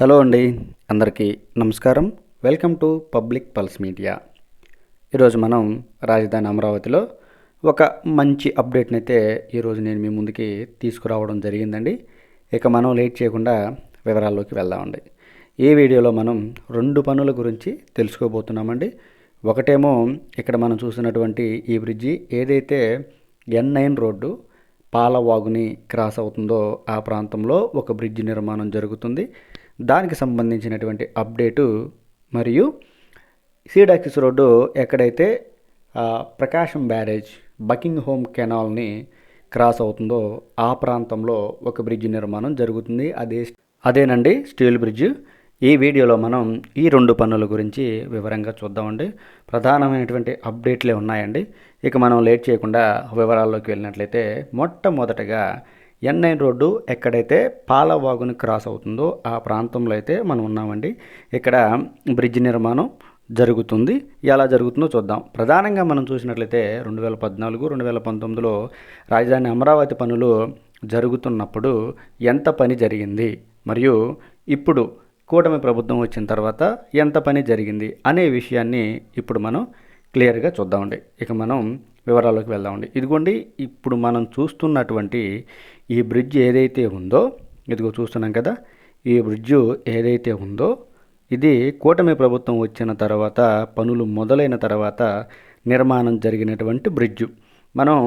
Hello అండి అందరికీ నమస్కారం. Welcome to public pulse media. ఈరోజు మనం రాజధాని అమరావతిలో ఒక మంచి అప్డేట్ని అయితే ఈరోజు నేను మీ ముందుకి తీసుకురావడం జరిగిందండి. ఇక మనం లేట్ చేయకుండా వివరాల్లోకి వెళ్దామండి. ఈ వీడియోలో మనం రెండు పనుల గురించి తెలుసుకోబోతున్నామండి. ఒకటేమో ఇక్కడ మనం చూసినటువంటి ఈ బ్రిడ్జి ఏదైతే ఎన్ నైన్ రోడ్డు పాలవాగుని క్రాస్ అవుతుందో ఆ ప్రాంతంలో ఒక బ్రిడ్జ్ నిర్మాణం జరుగుతుంది. దానికి సంబంధించినటువంటి అప్డేటు మరియు సీడాక్సిస్ రోడ్డు ఎక్కడైతే ప్రకాశం బ్యారేజ్ బకింగ్ హోమ్ కెనాల్ని క్రాస్ అవుతుందో ఆ ప్రాంతంలో ఒక బ్రిడ్జ్ నిర్మాణం జరుగుతుంది. అదే అదేనండి స్టీల్ బ్రిడ్జ్. ఈ వీడియోలో మనం ఈ రెండు పనుల గురించి వివరంగా చూద్దామండి. ప్రధానమైనటువంటి అప్డేట్లే ఉన్నాయండి. ఇక మనం లేట్ చేయకుండా వివరాల్లోకి వెళ్ళినట్లయితే మొట్టమొదటగా ఎన్ నైన్ రోడ్డు ఎక్కడైతే పాలవాగుని క్రాస్ అవుతుందో ఆ ప్రాంతంలో అయితే మనం ఉన్నామండి. ఇక్కడ బ్రిడ్జ్ నిర్మాణం జరుగుతుంది. ఎలా జరుగుతుందో చూద్దాం. ప్రధానంగా మనం చూసినట్లయితే రెండు వేల పద్నాలుగు రెండు వేల పంతొమ్మిదిలో రాజధాని అమరావతి పనులు జరుగుతున్నప్పుడు ఎంత పని జరిగింది? మరియు ఇప్పుడు కూటమి ప్రభుత్వం వచ్చిన తర్వాత ఎంత పని జరిగింది అనే విషయాన్ని ఇప్పుడు మనం క్లియర్గా చూద్దామండి. ఇక మనం వివరాల్లోకి వెళ్దామండి. ఇదిగోండి ఇప్పుడు మనం చూస్తున్నటువంటి ఈ బ్రిడ్జ్ ఏదైతే ఉందో ఇదిగో చూస్తున్నాం కదా ఈ బ్రిడ్జ్ ఏదైతే ఉందో ఇది కూటమి ప్రభుత్వం వచ్చిన తర్వాత పనులు మొదలైన తర్వాత నిర్మాణం జరిగినటువంటి బ్రిడ్జ్. మనం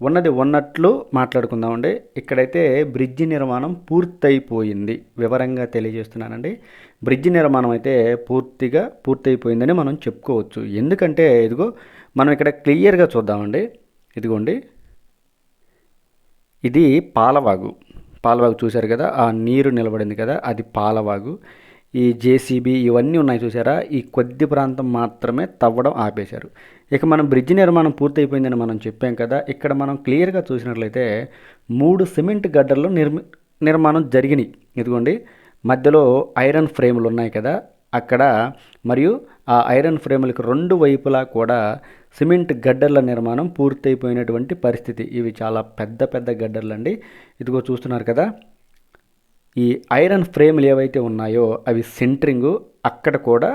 ఉన్నది ఉన్నట్లు మాట్లాడుకుందామండి. ఇక్కడైతే బ్రిడ్జి నిర్మాణం పూర్తయిపోయింది. వివరంగా తెలియజేస్తున్నానండి. బ్రిడ్జి నిర్మాణం అయితే పూర్తిగా పూర్తయిపోయిందని మనం చెప్పుకోవచ్చు. ఎందుకంటే ఇదిగో మనం ఇక్కడ క్లియర్గా చూద్దామండి. ఇదిగోండి. ఇది పాలవాగు. పాలవాగు చూశారు కదా? ఆ నీరు నిలబడింది కదా? అది పాలవాగు. ఈ జేసీబీ ఇవన్నీ ఉన్నాయి చూసారా ఈ కొద్ది ప్రాంతం మాత్రమే తవ్వడం ఆపేశారు. ఇక మనం బ్రిడ్జ్ నిర్మాణం పూర్తయిపోయిందని మనం చెప్పాం కదా? ఇక్కడ మనం క్లియర్గా చూసినట్లయితే మూడు సిమెంట్ గడ్డల్లో నిర్మి నిర్మాణం జరిగినాయి. ఇదిగోండి. మధ్యలో ఐరన్ ఫ్రేములు ఉన్నాయి కదా? అక్కడ మరియు ఆ ఐరన్ ఫ్రేములకు రెండు వైపులా కూడా సిమెంట్ గడ్డర్ల నిర్మాణం పూర్తయిపోయినటువంటి పరిస్థితి. ఇవి చాలా పెద్ద పెద్ద గడ్డర్లు అండి ఇదిగో చూస్తున్నారు కదా. ఈ ఐరన్ ఫ్రేమ్లు ఏవైతే ఉన్నాయో అవి సెంట్రింగు అక్కడ కూడా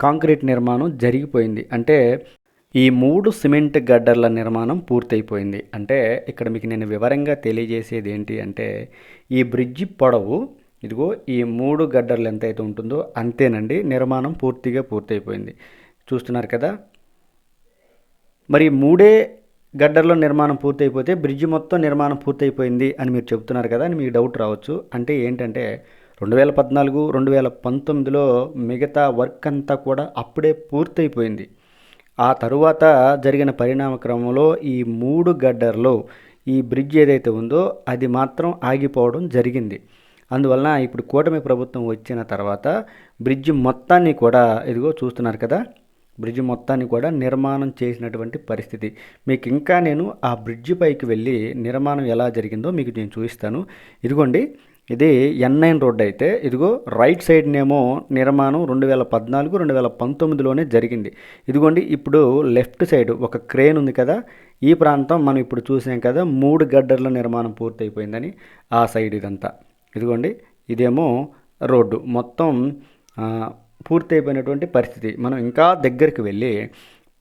కాంక్రీట్ నిర్మాణం జరిగిపోయింది. అంటే ఈ మూడు సిమెంట్ గడ్డర్ల నిర్మాణం పూర్తయిపోయింది. అంటే ఇక్కడ మీకు నేను వివరంగా తెలియజేసేది ఏంటి అంటే ఈ బ్రిడ్జి పొడవు ఇదిగో ఈ మూడు గడ్డర్లు ఎంత అయితే ఉంటుందో అంతేనండి. నిర్మాణం పూర్తిగా పూర్తయిపోయింది. చూస్తున్నారు కదా. మరి మూడే గడ్డర్లో నిర్మాణం పూర్తయిపోతే బ్రిడ్జి మొత్తం నిర్మాణం పూర్తయిపోయింది అని మీరు చెప్తున్నారు కదా అని మీకు డౌట్ రావచ్చు. అంటే ఏంటంటే రెండు వేల పద్నాలుగు రెండు వేల పంతొమ్మిదిలో మిగతా వర్క్ అంతా కూడా అప్పుడే పూర్తయిపోయింది. ఆ తరువాత జరిగిన పరిణామ క్రమంలో ఈ మూడు గడ్డర్లో ఈ బ్రిడ్జ్ ఏదైతే ఉందో అది మాత్రం ఆగిపోవడం జరిగింది. అందువలన ఇప్పుడు కూటమి ప్రభుత్వం వచ్చిన తర్వాత బ్రిడ్జ్ మొత్తాన్ని కూడా ఇదిగో చూస్తున్నారు కదా బ్రిడ్జ్ మొత్తాన్ని కూడా నిర్మాణం చేసినటువంటి పరిస్థితి. మీకు ఇంకా నేను ఆ బ్రిడ్జ్ పైకి వెళ్ళి నిర్మాణం ఎలా జరిగిందో మీకు నేను చూపిస్తాను. ఇదిగోండి ఇది ఎన్ నైన్ రోడ్ అయితే ఇదిగో రైట్ సైడ్నేమో నిర్మాణం రెండు వేల పద్నాలుగు రెండు వేల పంతొమ్మిదిలోనే జరిగింది. ఇదిగోండి ఇప్పుడు లెఫ్ట్ సైడ్ ఒక క్రేన్ ఉంది కదా ఈ ప్రాంతం మనం ఇప్పుడు చూసాం కదా మూడు గడ్డర్ల నిర్మాణం పూర్తయిపోయిందని ఆ సైడ్ ఇదంతా. ఇదిగోండి ఇదేమో రోడ్డు. మొత్తం పూర్తయిపోయినటువంటి పరిస్థితి. మనం ఇంకా దగ్గరికి వెళ్ళి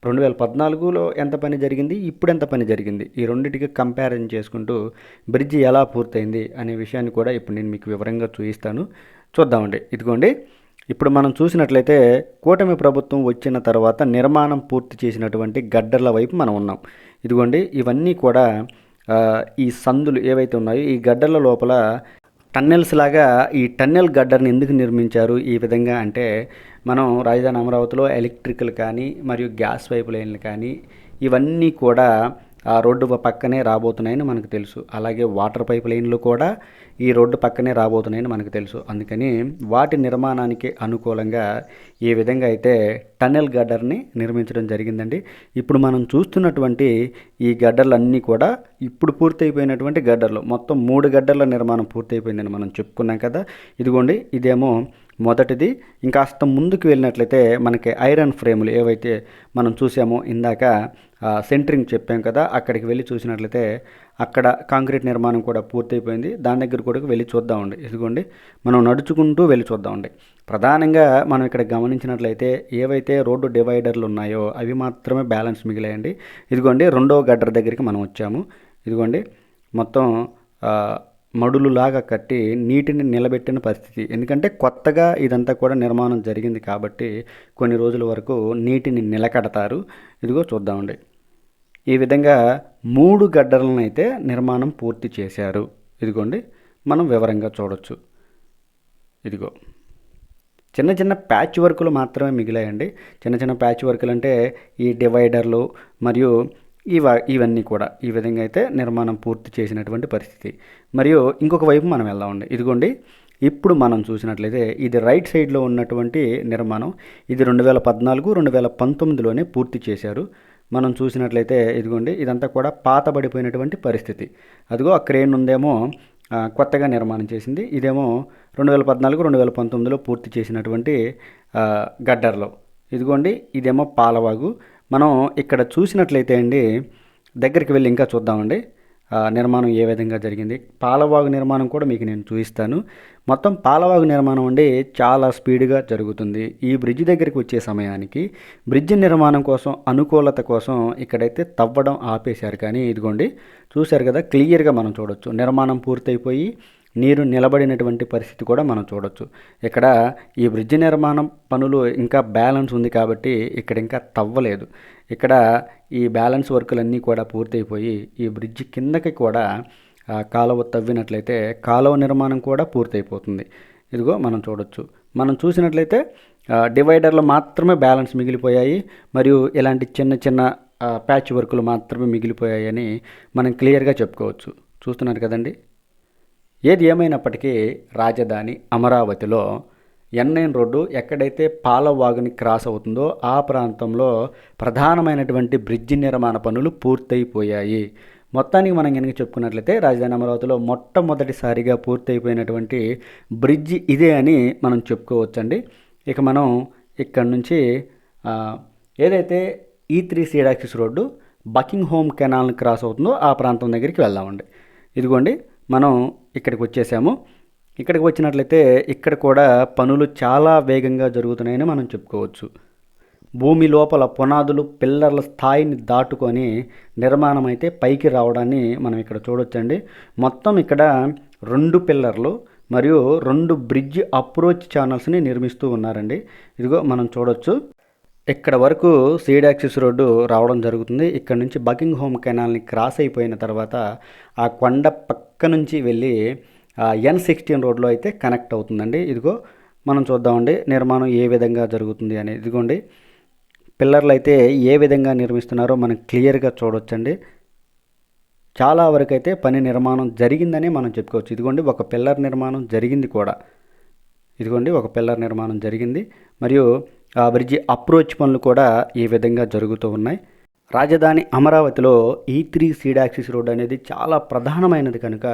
రెండు వేల పద్నాలుగులో ఎంత పని జరిగింది ఇప్పుడు ఎంత పని జరిగింది ఈ రెండింటికి కంపారిజన్ చేసుకుంటూ బ్రిడ్జి ఎలా పూర్తయింది అనే విషయాన్ని కూడా ఇప్పుడు నేను మీకు వివరంగా చూపిస్తాను. చూద్దామండి. ఇదిగోండి. ఇప్పుడు మనం చూసినట్లయితే కూటమి ప్రభుత్వం వచ్చిన తర్వాత నిర్మాణం పూర్తి చేసినటువంటి గడ్డర్ల వైపు మనం ఉన్నాం. ఇదిగోండి. ఇవన్నీ కూడా ఈ సందులు ఏవైతే ఉన్నాయో ఈ గడ్డర్ల లోపల టన్నెల్స్ లాగా ఈ టన్నెల్ గడ్డర్ని ఎందుకు నిర్మించారు? ఈ విధంగా అంటే మనం రాజధాని అమరావతిలో ఎలక్ట్రికల్ కానీ మరియు గ్యాస్ పైప్ లైన్లు కానీ ఇవన్నీ కూడా ఆ రోడ్డు పక్కనే రాబోతున్నాయని మనకు తెలుసు. అలాగే వాటర్ పైప్ లైన్లు కూడా ఈ రోడ్డు పక్కనే రాబోతున్నాయని మనకు తెలుసు. అందుకని వాటి నిర్మాణానికి అనుకూలంగా ఈ విధంగా అయితే టన్నెల్ గడ్డర్ని నిర్మించడం జరిగిందండి. ఇప్పుడు మనం చూస్తున్నటువంటి ఈ గడ్డర్లన్నీ కూడా ఇప్పుడు పూర్తయిపోయినటువంటి గడ్డర్లు. మొత్తం మూడు గడ్డర్ల నిర్మాణం పూర్తయిపోయిందని మనం చెప్పుకున్నాం కదా. ఇదిగోండి ఇదేమో మొదటిది. ఇంకాస్త ముందుకు వెళ్ళినట్లయితే మనకి ఐరన్ ఫ్రేములు ఏవైతే మనం చూసామో ఇందాక సెంటరింగ్ చెప్పాం కదా అక్కడికి వెళ్ళి చూసినట్లయితే అక్కడ కాంక్రీట్ నిర్మాణం కూడా పూర్తయిపోయింది. దాని దగ్గర కూడా వెళ్ళి చూద్దామండి ఇదిగోండి మనం నడుచుకుంటూ వెళ్ళి చూద్దామండి ప్రధానంగా మనం ఇక్కడ గమనించినట్లయితే ఏవైతే రోడ్డు డివైడర్లు ఉన్నాయో అవి మాత్రమే బ్యాలెన్స్ మిగిలాయండి. ఇదిగోండి రెండో గడ్డర్ దగ్గరికి మనం వచ్చాము. ఇదిగోండి మొత్తం మడులులాగా కట్టి నీటిని నిలబెట్టిన పరిస్థితి. ఎందుకంటే కొత్తగా ఇదంతా కూడా నిర్మాణం జరిగింది కాబట్టి కొన్ని రోజుల వరకు నీటిని నిలకడతారు. ఇదిగో చూద్దామండి. ఈ విధంగా మూడు గడ్డలను అయితే నిర్మాణం పూర్తి చేశారు. ఇదిగోండి మనం వివరంగా చూడొచ్చు. ఇదిగో చిన్న చిన్న ప్యాచ్ వర్కులు మాత్రమే మిగిలాయండి. చిన్న చిన్న ప్యాచ్ వర్కులు అంటే ఈ డివైడర్లు మరియు ఇవ ఇవన్నీ కూడా ఈ విధంగా అయితే నిర్మాణం పూర్తి చేసినటువంటి పరిస్థితి. మరియు ఇంకొక వైపు మనం వెళ్దామండి ఇదిగోండి ఇప్పుడు మనం చూసినట్లయితే ఇది రైట్ సైడ్లో ఉన్నటువంటి నిర్మాణం. ఇది రెండు వేల పద్నాలుగు రెండు వేల పంతొమ్మిదిలోనే పూర్తి చేశారు. మనం చూసినట్లయితే ఇదిగోండి ఇదంతా కూడా పాతబడిపోయినటువంటి పరిస్థితి. అదిగో ఆ క్రేన్ ఉందేమో కొత్తగా నిర్మాణం చేసింది. ఇదేమో రెండు వేల పద్నాలుగు రెండు వేల పంతొమ్మిదిలో పూర్తి చేసినటువంటి గడ్డర్లో. ఇదిగోండి ఇదేమో పాలవాగు. మనం ఇక్కడ చూసినట్లయితే అండి దగ్గరికి వెళ్ళి ఇంకా చూద్దామండి. నిర్మాణం ఏ విధంగా జరిగింది? పాలవాగు నిర్మాణం కూడా మీకు నేను చూపిస్తాను. మొత్తం పాలవాగు నిర్మాణం అండి చాలా స్పీడ్గా జరుగుతుంది. ఈ బ్రిడ్జ్ దగ్గరికి వచ్చే సమయానికి బ్రిడ్జ్ నిర్మాణం కోసం అనుకూలత కోసం ఇక్కడైతే తవ్వడం ఆపేశారు. కానీ ఇదిగోండి చూశారు కదా క్లియర్గా మనం చూడొచ్చు. నిర్మాణం పూర్తయిపోయి నీరు నిలబడినటువంటి పరిస్థితి కూడా మనం చూడొచ్చు. ఇక్కడ ఈ బ్రిడ్జ్ నిర్మాణం పనులు ఇంకా బ్యాలెన్స్ ఉంది కాబట్టి ఇక్కడ ఇంకా తవ్వలేదు. ఇక్కడ ఈ బ్యాలెన్స్ వర్కులన్నీ కూడా పూర్తయిపోయి ఈ బ్రిడ్జ్ కిందకి కూడా కాలువ తవ్వినట్లయితే కాలువ నిర్మాణం కూడా పూర్తయిపోతుంది. ఇదిగో మనం చూడొచ్చు. మనం చూసినట్లయితే డివైడర్లు మాత్రమే బ్యాలెన్స్ మిగిలిపోయాయి. మరియు ఇలాంటి చిన్న చిన్న ప్యాచ్ వర్కులు మాత్రమే మిగిలిపోయాయని మనం క్లియర్గా చెప్పుకోవచ్చు. చూస్తున్నారు కదండి? ఏది ఏమైనప్పటికీ రాజధాని అమరావతిలో ఎన్ఐన్ రోడ్డు ఎక్కడైతే పాలవాగుని క్రాస్ అవుతుందో ఆ ప్రాంతంలో ప్రధానమైనటువంటి బ్రిడ్జి నిర్మాణ పనులు పూర్తయిపోయాయి. మొత్తానికి మనం కనుక చెప్పుకున్నట్లయితే రాజధాని అమరావతిలో మొట్టమొదటిసారిగా పూర్తయిపోయినటువంటి బ్రిడ్జి ఇదే అని మనం చెప్పుకోవచ్చండి. ఇక మనం ఇక్కడ నుంచి ఏదైతే ఈ three seed access road Buckingham కెనాల్ని cross అవుతుందో ఆ ప్రాంతం దగ్గరికి వెళ్దామండి. ఇదిగోండి మనం ఇక్కడికి వచ్చేసాము. ఇక్కడికి వచ్చినట్లయితే ఇక్కడ కూడా పనులు చాలా వేగంగా జరుగుతున్నాయని మనం చెప్పుకోవచ్చు. భూమి లోపల పునాదులు పిల్లర్ల స్థాయిని దాటుకొని నిర్మాణం అయితే పైకి రావడాన్ని మనం ఇక్కడ చూడొచ్చండి. మొత్తం ఇక్కడ రెండు పిల్లర్లు మరియు రెండు బ్రిడ్జ్ అప్రోచ్ ఛానల్స్ని నిర్మిస్తూ ఉన్నారండి. ఇదిగో మనం చూడొచ్చు. ఇక్కడ వరకు సీడ్ యాక్సిస్ రోడ్డు రావడం జరుగుతుంది. ఇక్కడ నుంచి బకింగ్ హోమ్ కెనాల్ని క్రాస్ అయిపోయిన తర్వాత ఆ కొండ పక్క నుంచి వెళ్ళి ఎన్ సిక్స్టీన్ రోడ్లో అయితే కనెక్ట్ అవుతుందండి. ఇదిగో మనం చూద్దామండి నిర్మాణం ఏ విధంగా జరుగుతుంది అనేది ఇదిగోండి పిల్లర్లు అయితే ఏ విధంగా నిర్మిస్తున్నారో మనం క్లియర్గా చూడొచ్చండి. చాలా వరకు అయితే పని నిర్మాణం జరిగిందని మనం చెప్పుకోవచ్చు. ఇదిగోండి ఒక పిల్లర్ నిర్మాణం జరిగింది కూడా. ఇదిగోండి ఒక పిల్లర్ నిర్మాణం జరిగింది. మరియు ఆ బ్రిడ్జి అప్రోచ్ పనులు కూడా ఈ విధంగా జరుగుతూ ఉన్నాయి. రాజధాని అమరావతిలో ఈ త్రీ సీడాక్సిస్ రోడ్ అనేది చాలా ప్రధానమైనది కనుక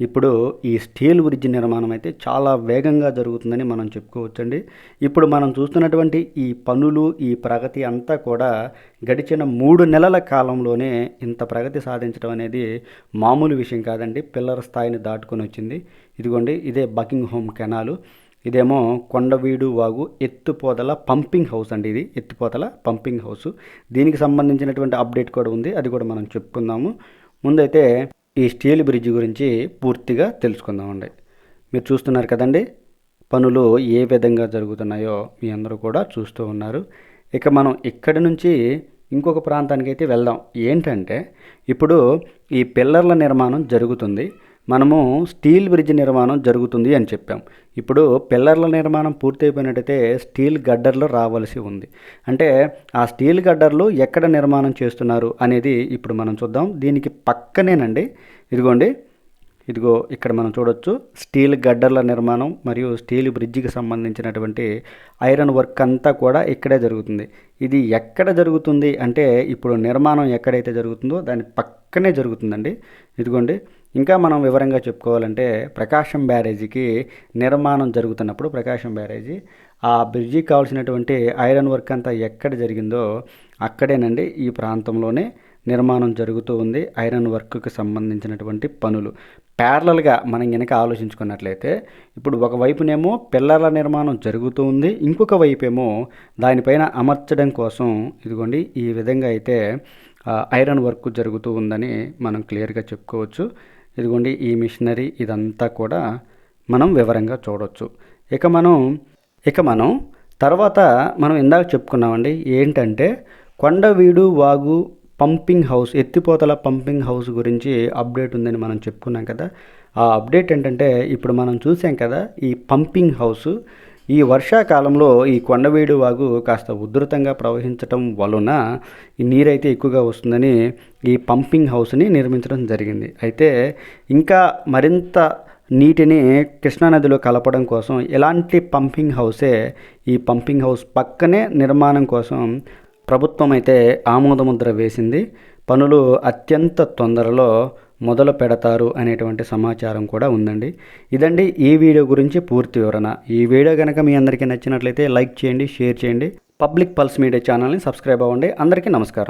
ఇప్పుడు ఈ స్టీల్ బ్రిడ్జ్ నిర్మాణం అయితే చాలా వేగంగా జరుగుతుందని మనం చెప్పుకోవచ్చండి. ఇప్పుడు మనం చూస్తున్నటువంటి ఈ పనులు ఈ ప్రగతి అంతా కూడా గడిచిన మూడు నెలల కాలంలోనే ఇంత ప్రగతి సాధించడం అనేది మామూలు విషయం కాదండి. పిల్లర స్థాయిని దాటుకొని వచ్చింది. ఇదిగోండి ఇదే బకింగ్ హోమ్ కెనాలు ఇదేమో కొండవీడు వాగు ఎత్తుపోతల పంపింగ్ హౌస్ అండి ఇది ఎత్తుపోతల పంపింగ్ హౌస్. దీనికి సంబంధించినటువంటి అప్డేట్ కూడా ఉంది అది కూడా మనం చెప్పుకుందాము. ముందైతే ఈ స్టీల్ బ్రిడ్జ్ గురించి పూర్తిగా తెలుసుకుందామండి. మీరు చూస్తున్నారు కదండి పనులు ఏ విధంగా జరుగుతున్నాయో మీ అందరూ కూడా చూస్తూ ఉన్నారు. ఇక మనం ఇక్కడి నుంచి ఇంకొక ప్రాంతానికి అయితే వెళ్దాం. ఏంటంటే ఇప్పుడు ఈ పిల్లర్ల నిర్మాణం జరుగుతుంది. మనము స్టీల్ బ్రిడ్జ్ నిర్మాణం జరుగుతుంది అని చెప్పాం. ఇప్పుడు పిల్లర్ల నిర్మాణం పూర్తయిపోయినట్టయితే స్టీల్ గడ్డర్లు రావాల్సి ఉంది. అంటే ఆ స్టీల్ గడ్డర్లు ఎక్కడ నిర్మాణం చేస్తున్నారు అనేది ఇప్పుడు మనం చూద్దాం. దీనికి పక్కనేనండి. ఇదిగోండి. ఇదిగో ఇక్కడ మనం చూడొచ్చు. స్టీల్ గడ్డర్ల నిర్మాణం మరియు స్టీల్ బ్రిడ్జికి సంబంధించినటువంటి ఐరన్ వర్క్ అంతా కూడా ఇక్కడే జరుగుతుంది. ఇది ఎక్కడ జరుగుతుంది అంటే ఇప్పుడు నిర్మాణం ఎక్కడైతే జరుగుతుందో దాని పక్కనే జరుగుతుందండి. ఇదిగోండి. ఇంకా మనం వివరంగా చెప్పుకోవాలంటే ప్రకాశం బ్యారేజీకి నిర్మాణం జరుగుతున్నప్పుడు ప్రకాశం బ్యారేజీ ఆ బ్రిడ్జికి కావాల్సినటువంటి ఐరన్ వర్క్ అంతా ఎక్కడ జరిగిందో అక్కడేనండి ఈ ప్రాంతంలోనే నిర్మాణం జరుగుతూ ఉంది. ఐరన్ వర్క్కి సంబంధించినటువంటి పనులు. ప్యారలల్గా మనం కనుక ఆలోచించుకున్నట్లయితే ఇప్పుడు ఒకవైపునేమో పిల్లర్ల నిర్మాణం జరుగుతూ ఉంది. ఇంకొక వైపేమో దానిపైన అమర్చడం కోసం ఇదిగోండి ఈ విధంగా అయితే ఐరన్ వర్క్ జరుగుతూ ఉందని మనం క్లియర్గా చెప్పుకోవచ్చు. ఇదిగోండి ఈ మిషనరీ ఇదంతా కూడా మనం వివరంగా చూడవచ్చు ఇక మనం ఇక మనం తర్వాత మనం ఇందాక చెప్పుకున్నామండి ఏంటంటే కొండవీడు వాగు పంపింగ్ హౌస్ ఎత్తిపోతల పంపింగ్ హౌస్ గురించి అప్డేట్ ఉందని మనం చెప్పుకున్నాం కదా. ఆ అప్డేట్ ఏంటంటే ఇప్పుడు మనం చూసాం కదా ఈ పంపింగ్ హౌస్ ఈ వర్షాకాలంలో ఈ కొండవీడు వాగు కాస్త ఉధృతంగా ప్రవహించటం వలన ఈ నీరైతే ఎక్కువగా వస్తుందని ఈ పంపింగ్ హౌస్ని నిర్మించడం జరిగింది. అయితే ఇంకా మరింత నీటిని కృష్ణానదిలో కలపడం కోసం ఎలాంటి పంపింగ్ హౌసే ఈ పంపింగ్ హౌస్ పక్కనే నిర్మాణం కోసం ప్రభుత్వం అయితే ఆమోదముద్ర వేసింది. పనులు అత్యంత తొందరలో మొదలు పెడతారు అనేటువంటి సమాచారం కూడా ఉందండి. ఇదండి ఈ వీడియో గురించి పూర్తి వివరణ. ఈ వీడియో కనుక మీ అందరికీ నచ్చినట్లయితే లైక్ చేయండి షేర్ చేయండి. పబ్లిక్ పల్స్ మీడియా ఛానల్ని సబ్స్క్రైబ్ అవ్వండి. అందరికీ నమస్కారం.